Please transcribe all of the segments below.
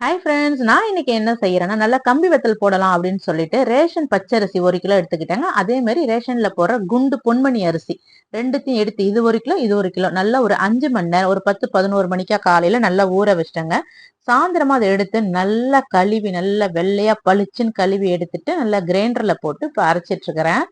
Hi friends நான் இன்னைக்கு என்ன செய்யறேன்னா நல்லா கம்பி வத்தல் போடலாம் அப்படின்னு சொல்லிட்டு ரேஷன் பச்சரிசி ஒரு கிலோ எடுத்துக்கிட்டாங்க. அதே மாதிரி ரேஷன்ல போற குண்டு பொன்மணி அரிசி ரெண்டுத்தையும் எடுத்து இது ஒரு கிலோ இது ஒரு கிலோ நல்லா ஒரு அஞ்சு மணி நேரம் ஒரு பத்து பதினோரு மணிக்கா காலையில நல்லா ஊற வச்சிட்டேங்க. சாயந்தரமா அதை எடுத்து நல்லா கழுவி நல்லா வெள்ளையா பளிச்சுன்னு கழுவி எடுத்துட்டு நல்லா கிரைண்டர்ல போட்டு இப்போ அரைச்சிட்டு இருக்கிறேன்.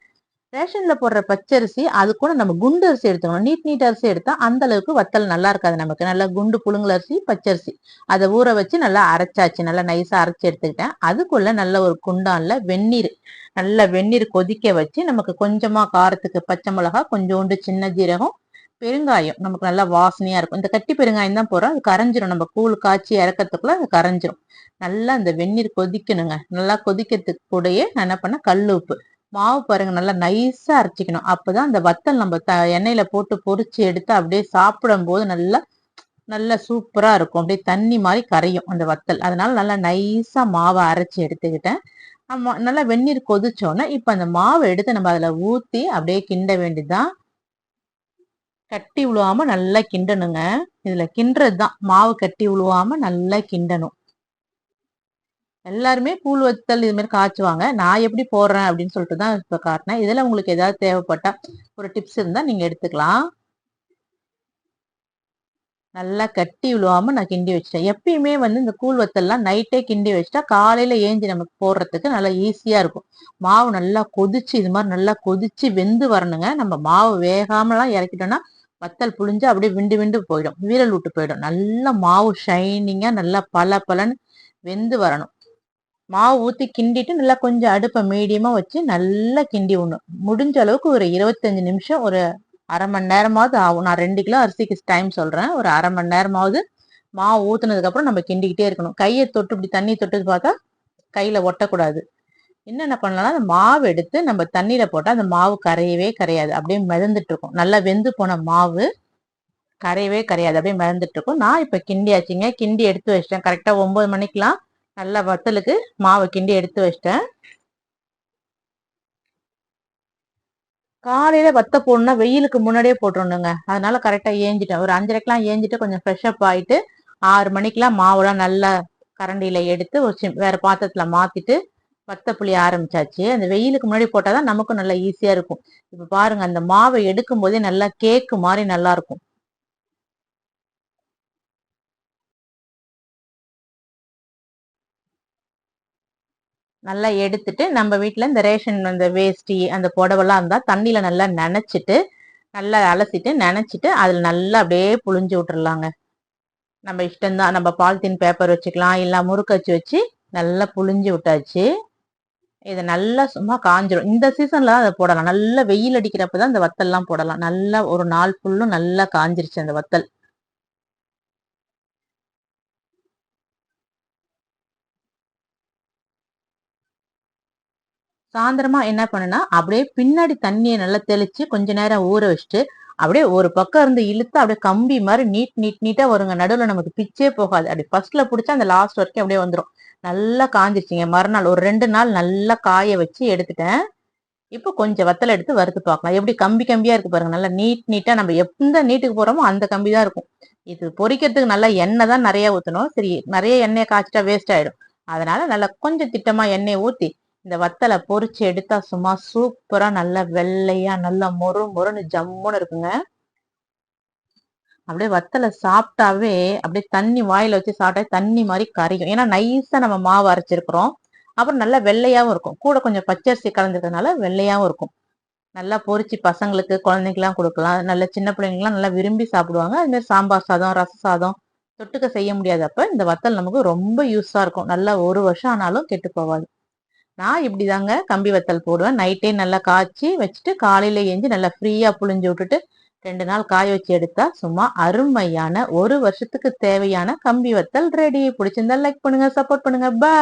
ரேஷன்ல போடுற பச்சரிசி அது கூட நம்ம குண்டு அரிசி எடுத்துக்கணும். நீட் நீட் அரிசி எடுத்தா அந்த அளவுக்கு வத்தல் நல்லா இருக்காது நமக்கு. நல்லா குண்டு புழுங்கல் அரிசி பச்சரிசி. அதை ஊற வச்சு நல்லா அரைச்சாச்சு. நல்லா நைஸா அரைச்சி எடுத்துக்கிட்டேன். அதுக்குள்ள நல்ல ஒரு குண்டான்ல வெந்நீர் நல்ல வெந்நீர் கொதிக்க வச்சு நமக்கு கொஞ்சமா காரத்துக்கு பச்சை மிளகா கொஞ்சோண்டு சின்ன ஜீரகம் பெருங்காயம். நமக்கு நல்லா வாசனையா இருக்கும். இந்த கட்டி பெருங்காயம் தான் போறோம் அது கரைஞ்சிரும். நம்ம கூழ் காய்ச்சி இறக்கிறதுக்குள்ள அது கரைஞ்சிரும். நல்லா அந்த வெந்நீர் கொதிக்கணுங்க. நல்லா கொதிக்கிறதுக்கு கூடயே நான் என்ன பண்ண கல் உப்பு. மாவு பாருங்க நல்லா நைஸா அரைச்சிக்கணும். அப்பதான் அந்த வத்தல் நம்ம த எண்ணெயில போட்டு பொறிச்சு எடுத்து அப்படியே சாப்பிடும் போது நல்லா நல்லா சூப்பரா இருக்கும். அப்படியே தண்ணி மாதிரி கரையும் அந்த வத்தல். அதனால நல்லா நைஸா மாவை அரைச்சி எடுத்துக்கிட்டேன். நல்லா வெந்நீர் கொதிச்சோன்னா இப்ப அந்த மாவை எடுத்து நம்ம அதுல ஊத்தி அப்படியே கிண்ட வேண்டியதுதான். கட்டி உழுவாம நல்லா கிண்டணுங்க. இதுல கிண்டுறது தான் மாவு கட்டி உழுவாம நல்லா கிண்டணும். எல்லாருமே கூழ் வத்தல் இது மாதிரி காய்ச்சுவாங்க. நான் எப்படி போடுறேன் அப்படின்னு சொல்லிட்டு தான் இப்போ காட்டினேன். இதில் உங்களுக்கு ஏதாவது தேவைப்பட்டா ஒரு டிப்ஸ் இருந்தால் நீங்கள் எடுத்துக்கலாம். நல்லா கட்டி விழுவாமல் நான் கிண்டி வச்சிட்டேன். எப்பயுமே வந்து இந்த கூழ் வத்தல்லாம் நைட்டே கிண்டி வச்சுட்டா காலையில் ஏஞ்சி நமக்கு போடுறதுக்கு நல்லா ஈஸியாக இருக்கும். மாவு நல்லா கொதிச்சு இது மாதிரி நல்லா கொதிச்சு வெந்து வரணுங்க. நம்ம மாவு வேகாமலாம் இறக்கிட்டோம்னா வத்தல் புழிஞ்சு அப்படியே விண்டு விண்டு போயிடும். வீரல் விட்டு போயிடும். நல்லா மாவு ஷைனிங்காக நல்லா பல பலன்னு வெந்து வரணும். மாவு ஊற்றி கிண்டிட்டு நல்லா கொஞ்சம் அடுப்பை மீடியமாக வச்சு நல்லா கிண்டி விடணும். முடிஞ்ச அளவுக்கு ஒரு இருபத்தஞ்சு நிமிஷம் ஒரு அரை மணி நேரமாவது ஆகும். நான் ரெண்டு கிலோ அரிசிக்கு டைம் சொல்கிறேன் ஒரு அரை மணி நேரமாவது மாவு ஊற்றுனதுக்கப்புறம் நம்ம கிண்டிக்கிட்டே இருக்கணும். கையை தொட்டு இப்படி தண்ணி தொட்டு பார்த்தா கையில் ஒட்டக்கூடாது. என்னென்ன பண்ணலாம்னா அந்த மாவு எடுத்து நம்ம தண்ணியில் போட்டால் அந்த மாவு கரையவே கரையாது. அப்படியே மிதந்துட்டு இருக்கும். நல்லா வெந்து போன மாவு கரையவே கரையாது. அப்படியே மிதந்துட்டு இருக்கும். நான் இப்போ கிண்டியாச்சுங்க. கிண்டி எடுத்து வச்சிட்டேன். கரெக்டாக ஒம்பது மணிக்கெலாம் நல்லா வத்தலுக்கு மாவை கிண்டி எடுத்து வச்சிட்டேன். காலையில வத்த போடணும்னா வெயிலுக்கு முன்னாடியே போட்டுருணுங்க அதனால கரெக்டா ஏஞ்சிட்டேன். ஒரு அஞ்சரைக்கெல்லாம் ஏஞ்சிட்டு கொஞ்சம் ஃப்ரெஷ்அப் ஆயிட்டு ஆறு மணிக்கெல்லாம் மாவுலாம் நல்லா கரண்டியில எடுத்து ஒரு வேற பாத்திரத்துல மாத்திட்டு வத்த புளி ஆரம்பிச்சாச்சு. அந்த வெயிலுக்கு முன்னாடி போட்டாதான் நமக்கும் நல்லா ஈஸியா இருக்கும். இப்ப பாருங்க அந்த மாவை எடுக்கும் போதே நல்லா கேக்கு மாதிரி நல்லா இருக்கும். நல்லா எடுத்துட்டு நம்ம வீட்டில் இந்த ரேஷன் அந்த வேஷ்டி அந்த புடவெல்லாம் இருந்தால் தண்ணியில் நல்லா நினச்சிட்டு நல்லா அலசிட்டு நினச்சிட்டு அதில் நல்லா அப்படியே புழிஞ்சு விட்டுறலாங்க. நம்ம இஷ்டம்தான் நம்ம பாலித்தீன் பேப்பர் வச்சுக்கலாம் இல்லை முறுக்கச்சு வச்சு நல்லா புழிஞ்சு விட்டாச்சு. இதை நல்லா சும்மா காஞ்சிரும். இந்த சீசனில் தான் அதை போடலாம். நல்லா வெயில் அடிக்கிறப்ப தான் இந்த வத்தல்லாம் போடலாம். நல்லா ஒரு நாள் ஃபுல்லும் நல்லா காஞ்சிருச்சு அந்த வத்தல். சாயந்தரமா என்ன பண்ணுனா அப்படியே பின்னாடி தண்ணியை நல்லா தெளிச்சு கொஞ்ச நேரம் ஊற வச்சுட்டு அப்படியே ஒரு பக்கம் இருந்து இழுத்து அப்படியே கம்பி மாதிரி நீட் நீட் நீட்டா வருங்க. நடுவில் நமக்கு பிச்சே போகாது. அப்படி ஃபர்ஸ்ட்ல பிடிச்சா அந்த லாஸ்ட் வரைக்கும் அப்படியே வந்துடும் நல்லா காஞ்சிருச்சிங்க. மறுநாள் ஒரு ரெண்டு நாள் நல்லா காய வச்சு எடுத்துட்டேன். இப்போ கொஞ்சம் வத்தலை எடுத்து வறுத்து பார்க்கலாம். எப்படி கம்பி கம்பியா இருக்கு பாருங்க. நல்லா நீட் நீட்டா நம்ம எந்த நீட்டுக்கு போறோமோ அந்த கம்பி தான் இருக்கும். இது பொறிக்கிறதுக்கு நல்லா எண்ணெய் தான் நிறைய ஊற்றணும் சரி நிறைய எண்ணெயை காய்ச்சிட்டா வேஸ்ட் ஆயிடும். அதனால நல்லா கொஞ்சம் திட்டமா எண்ணெயை ஊற்றி இந்த வத்தலை பொறிச்சு எடுத்தா சும்மா சூப்பரா நல்லா வெள்ளையா நல்லா மொறு மொறுன்னு ஜம்முன்னு இருக்குங்க. அப்படியே வத்தலை சாப்பிட்டாவே அப்படியே தண்ணி வாயில வச்சு சாப்பிட்டா தண்ணி மாதிரி கரையும் ஏன்னா நைஸா நம்ம மாவு அரைச்சிருக்கிறோம். அப்புறம் நல்லா வெள்ளையாவும் இருக்கும். கூட கொஞ்சம் பச்சரிசி கலந்துருக்கனால வெள்ளையாவும் இருக்கும். நல்லா பொறிச்சு பசங்களுக்கு குழந்தைங்கலாம் கொடுக்கலாம். நல்ல சின்ன பிள்ளைங்கலாம் நல்லா விரும்பி சாப்பிடுவாங்க. அது மாதிரி சாம்பார் சாதம் ரச சாதம் தொட்டுக்க செய்ய முடியாதப்ப இந்த வத்தல் நமக்கு ரொம்ப யூஸா இருக்கும். நல்லா ஒரு வருஷம் ஆனாலும் கெட்டு போகாது. நான் இப்படிதாங்க கம்பி வத்தல் போடுவேன். நைட்டே நல்லா காய்ச்சி வச்சுட்டு காலையில எஞ்சி நல்லா ஃப்ரீயா புழிஞ்சு விட்டுட்டு ரெண்டு நாள் காய வச்சு எடுத்தா சும்மா அருமையான ஒரு வருஷத்துக்கு தேவையான கம்பி வத்தல் ரெடி பிடிச்சிருந்தா லைக் பண்ணுங்க சப்போர்ட் பண்ணுங்க. பா